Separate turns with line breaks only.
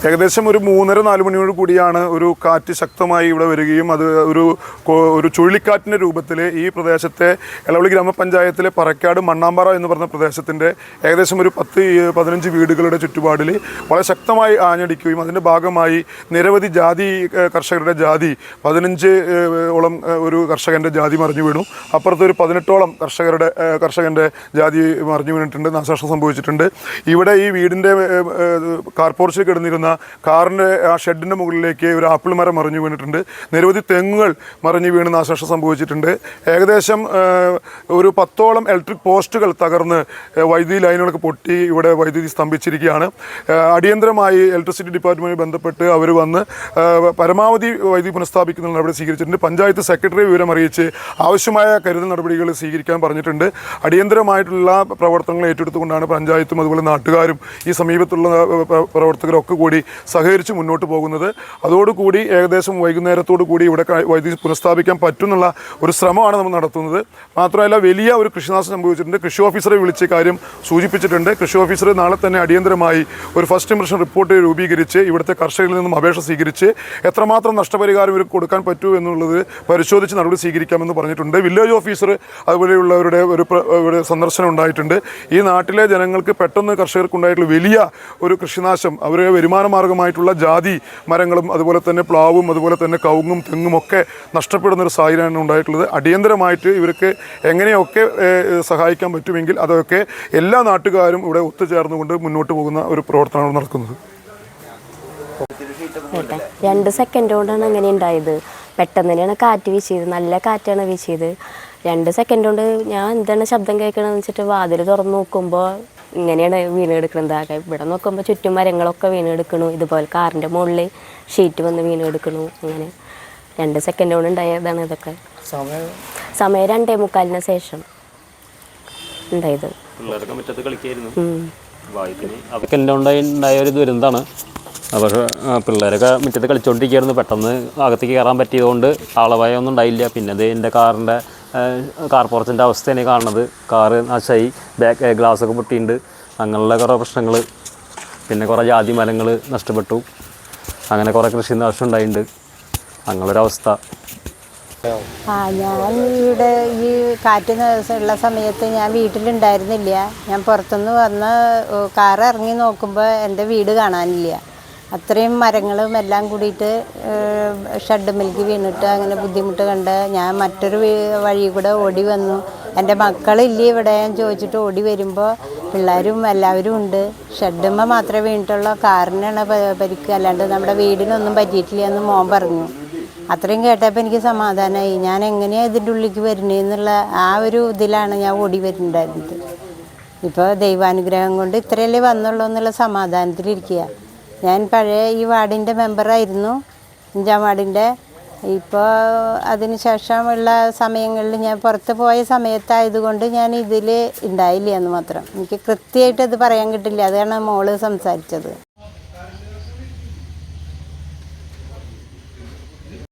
ഏകദേശം ഒരു മൂന്നര നാല് മണിയോട് കൂടിയാണ് ഒരു കാറ്റ് ശക്തമായി ഇവിടെ വരികയും അത് ഒരു ഒരു ചുഴലിക്കാറ്റിന്റെ രൂപത്തിൽ ഈ പ്രദേശത്തെ എളവള്ളി ഗ്രാമപഞ്ചായത്തിലെ പറക്കാട് മണ്ണാമ്പാറ എന്ന് പറഞ്ഞ പ്രദേശത്തിന്റെ ഏകദേശം ഒരു പത്ത് പതിനഞ്ച് വീടുകളുടെ ചുറ്റുപാടിൽ വളരെ ശക്തമായി ആഞ്ഞടിക്കുകയും അതിന്റെ ഭാഗമായി നിരവധി ജാതി കർഷകരുടെ ജാതി പതിനഞ്ച് ഓളം ഒരു കർഷകന്റെ ജാതി മറിഞ്ഞു വീണു. അപ്പുറത്ത് ഒരു പതിനെട്ടോളം കർഷകരുടെ കർഷകന്റെ ജാതി മറിഞ്ഞു വീണിട്ടുണ്ട് നാശനഷ്ടം സംഭവിച്ചിട്ടുണ്ട്. ഇവിടെ ഈ വീടിന്റെ കാർപോർച്ചിൽ ഏഹ്, കാറിന്റെ ആ ഷെഡിന്റെ മുകളിലേക്ക് ഒരു ആപ്പിൾ മരം മറിഞ്ഞു വീണിട്ടുണ്ട്. നിരവധി തെങ്ങുകൾ മറിഞ്ഞു വീണ് നാശനഷ്ടം സംഭവിച്ചിട്ടുണ്ട്. ഏകദേശം ഒരു പത്തോളം ഇലക്ട്രിക് പോസ്റ്റുകൾ തകർന്ന് വൈദ്യുതി ലൈനുകളൊക്കെ പൊട്ടി ഇവിടെ വൈദ്യുതി സ്തംഭിച്ചിരിക്കുകയാണ്. അടിയന്തരമായി ഇലക്ട്രിസിറ്റി ഡിപ്പാർട്ട്മെന്റുമായി ബന്ധപ്പെട്ട് അവർ വന്ന് പരമാവധി വൈദ്യുതി പുനഃസ്ഥാപിക്കുന്ന നടപടി സ്വീകരിച്ചിട്ടുണ്ട്. പഞ്ചായത്ത് സെക്രട്ടറി വിവരം അറിയിച്ച് ആവശ്യമായ കരുതൽ നടപടികൾ സ്വീകരിക്കാൻ പറഞ്ഞിട്ടുണ്ട്. അടിയന്തരമായിട്ടുള്ള പ്രവർത്തനങ്ങൾ ഏറ്റെടുത്തുകൊണ്ടാണ് പഞ്ചായത്തും അതുപോലെ നാട്ടുകാരും ഈ സമീപത്തുള്ള പ്രവർത്തകരൊക്കെ കൂടി സഹകരിച്ച് മുന്നോട്ട് പോകുന്നത്. അതോടുകൂടി ഏകദേശം വൈകുന്നേരത്തോടു കൂടി ഇവിടെ വൈദ്യുതി പുനഃസ്ഥാപിക്കാൻ പറ്റുന്നുള്ള ഒരു ശ്രമമാണ് നമ്മൾ നടത്തുന്നത്. മാത്രമല്ല വലിയ ഒരു കൃഷിനാശം സംഭവിച്ചിട്ടുണ്ട്. കൃഷി ഓഫീസറെ വിളിച്ച് കാര്യം സൂചിപ്പിച്ചിട്ടുണ്ട്. കൃഷി ഓഫീസർ നാളെ തന്നെ അടിയന്തരമായി ഒരു ഫസ്റ്റ് ഇംപ്രഷൻ റിപ്പോർട്ട് രൂപീകരിച്ച് ഇവിടുത്തെ കർഷകരിൽ നിന്നും അപേക്ഷ സ്വീകരിച്ച് എത്രമാത്രം നഷ്ടപരിഹാരം ഇവർക്ക് കൊടുക്കാൻ പറ്റൂ എന്നുള്ളത് പരിശോധിച്ച് നടപടി സ്വീകരിക്കാമെന്ന് പറഞ്ഞിട്ടുണ്ട്. വില്ലേജ് ഓഫീസർ അതുപോലെയുള്ളവരുടെ ഒരു സന്ദർശനം ഉണ്ടായിട്ടുണ്ട്. ഈ നാട്ടിലെ ജനങ്ങൾക്ക് പെട്ടെന്ന് കർഷകർക്കുണ്ടായിട്ടുള്ള വലിയ ഒരു കൃഷിനാശം അവരുടെ വരുമാന മാർഗമായിട്ടുള്ള ജാതി മരങ്ങളും അതുപോലെ തന്നെ പ്ലാവും അതുപോലെ തന്നെ കവുങ്ങും തെങ്ങും ഒക്കെ നഷ്ടപ്പെടുന്ന ഒരു സാഹചര്യമാണ് ഉണ്ടായിട്ടുള്ളത്. അടിയന്തരമായിട്ട് ഇവർക്ക് എങ്ങനെയൊക്കെ സഹായിക്കാൻ പറ്റുമെങ്കിൽ അതൊക്കെ എല്ലാ നാട്ടുകാരും ഇവിടെ ഒത്തുചേർന്നുകൊണ്ട് മുന്നോട്ട് പോകുന്ന ഒരു പ്രവർത്തനമാണ് നടക്കുന്നത്.
രണ്ട് സെക്കൻഡ് കൊണ്ടാണ് അങ്ങനെ ഉണ്ടായത്. പെട്ടെന്ന് തന്നെയാണ് കാറ്റ് വീശിയത്. നല്ല കാറ്റാണ് വീശിയത്. രണ്ട് സെക്കൻഡ് കൊണ്ട് ഞാൻ എന്താണ് ശബ്ദം കേൾക്കണമെന്ന് വെച്ചിട്ട് വാതിൽ തുറന്ന് നോക്കുമ്പോൾ ഇങ്ങനെയാണ് വീണെടുക്കുന്നത് ആകെ ഇവിടെ നോക്കുമ്പോൾ ചുറ്റും മരങ്ങളൊക്കെ വീണെടുക്കണു. ഇതുപോലെ കാറിന്റെ മുകളിൽ ഷീറ്റ് വന്ന് വീണെടുക്കണു. അങ്ങനെ രണ്ട് സെക്കൻഡ് കൊണ്ട് ഉണ്ടായതാണ് ഇതൊക്കെ. സമയം? രണ്ടേ മുക്കാലിന് ശേഷം ഉണ്ടായത്.
ഉണ്ടായി ഉണ്ടായ ഒരു ദുരന്തമാണ്. പക്ഷേ പിള്ളേരൊക്കെ മുറ്റത്ത് കളിച്ചുകൊണ്ടിരിക്കുകയായിരുന്നു പെട്ടെന്ന് അകത്തേക്ക് കയറാൻ പറ്റിയതുകൊണ്ട് ആളപായം ഒന്നും ഉണ്ടായില്ല. പിന്നെ അത് എന്റെ കാറിന്റെ കാർ പുറത്തിന്റെ അവസ്ഥയാണ് ഈ കാണുന്നത്. കാറ് നാശമായി ബാക്ക് ഗ്ലാസ്സൊക്കെ പൊട്ടിയിട്ടുണ്ട് അങ്ങനെയുള്ള കുറേ പ്രശ്നങ്ങൾ പിന്നെ കുറേ ജാതി മരങ്ങൾ നഷ്ടപ്പെട്ടു. അങ്ങനെ കുറേ കൃഷി നാശം ഉണ്ടായിട്ടുണ്ട് അങ്ങനൊരവസ്ഥ.
ആ ഞാൻ ഇവിടെ ഈ കാറ്റ് ഉള്ള സമയത്ത് ഞാൻ വീട്ടിലുണ്ടായിരുന്നില്ല. ഞാൻ പുറത്തുനിന്ന് വന്ന് കാർ ഇറങ്ങി നോക്കുമ്പോൾ എന്റെ വീട് കാണാനില്ല. അത്രയും മരങ്ങളും എല്ലാം കൂടിയിട്ട് ഷഡ് മിൽക്ക് വീണിട്ട് അങ്ങനെ ബുദ്ധിമുട്ട് കണ്ട് ഞാൻ മറ്റൊരു വഴി കൂടെ ഓടി വന്നു. എന്റെ മക്കളില്ല ഇവിടെ? ഞാൻ ചോദിച്ചിട്ട് ഓടി വരുമ്പോൾ പിള്ളേരും എല്ലാവരും ഉണ്ട്. ഷഡ്ഡുമ്മ മാത്രമേ വീണിട്ടുള്ളൂ. കാറിനാണ് പരിക്ക്. അല്ലാണ്ട് നമ്മുടെ വീടിനൊന്നും പറ്റിയിട്ടില്ല എന്ന് മോൻ പറഞ്ഞു. അത്രയും കേട്ടപ്പോൾ എനിക്ക് സമാധാനമായി ഞാൻ എങ്ങനെയാണ് ഇതിന്റെ ഉള്ളിലേക്ക് വരുന്നതെന്നുള്ള ആ ഒരു ഇതിലാണ് ഞാൻ ഓടി വരുന്നുണ്ടായിരുന്നത്. ഇപ്പോൾ ദൈവാനുഗ്രഹം കൊണ്ട് ഇത്രയല്ലേ വന്നുള്ളൂ എന്നുള്ള സമാധാനത്തിലിരിക്കുക. ഞാൻ പഴയ ഈ വാർഡിന്റെ മെമ്പറായിരുന്നു. അഞ്ചാം വാർഡിന്റെ. ഇപ്പോൾ അതിന് ശേഷമുള്ള സമയങ്ങളിൽ ഞാൻ പുറത്ത് പോയ സമയത്തായതുകൊണ്ട് ഞാൻ ഇതിൽ ഉണ്ടായില്ല എന്ന് മാത്രം. എനിക്ക് കൃത്യമായിട്ട് അത് പറയാൻ കിട്ടില്ല. അതാണ് മോൾ സംസാരിച്ചത്.